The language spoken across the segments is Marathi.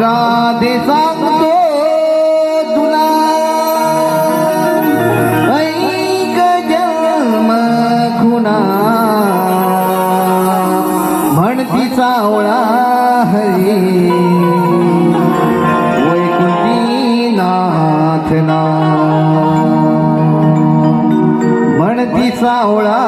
राधे सांगतो तुला. जन्म खुना म्हणती सावळा हरी. वैकुंठी नाथना म्हणती सावळा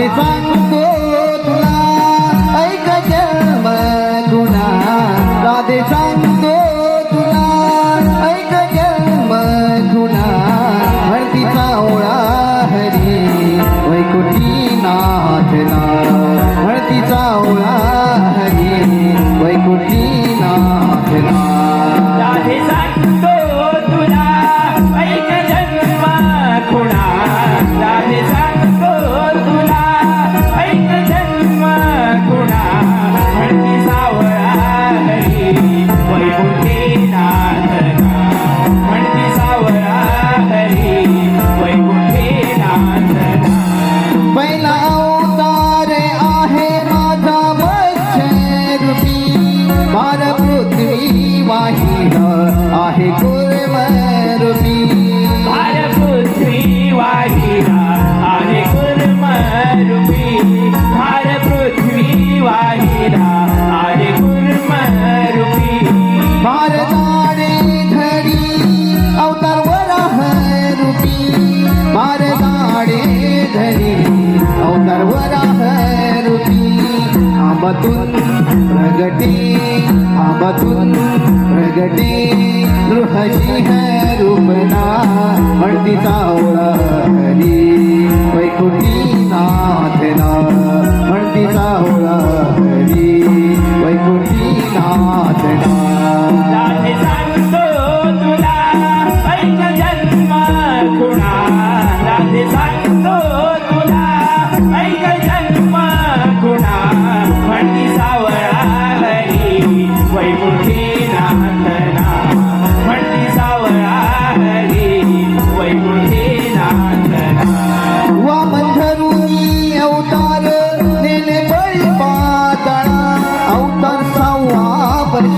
ते ऐक जन्म गुणा आमतून प्रगटी आमतून प्रगटी गृहजी है रूप।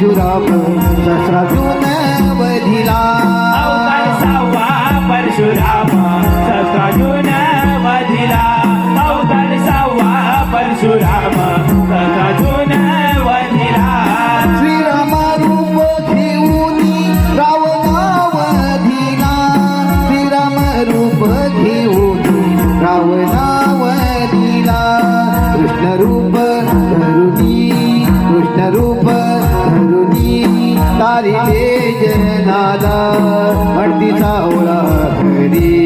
परशुराम शस्त्रातून वधिला. अवतारसावा परशुराम शस्त्रातून वधिला. परशुराम शस्त्रातून वधिला. श्रीरामा कृष्ण रूप कृष्ण रूप सारी बेजनाला म्हणती सावळा घरी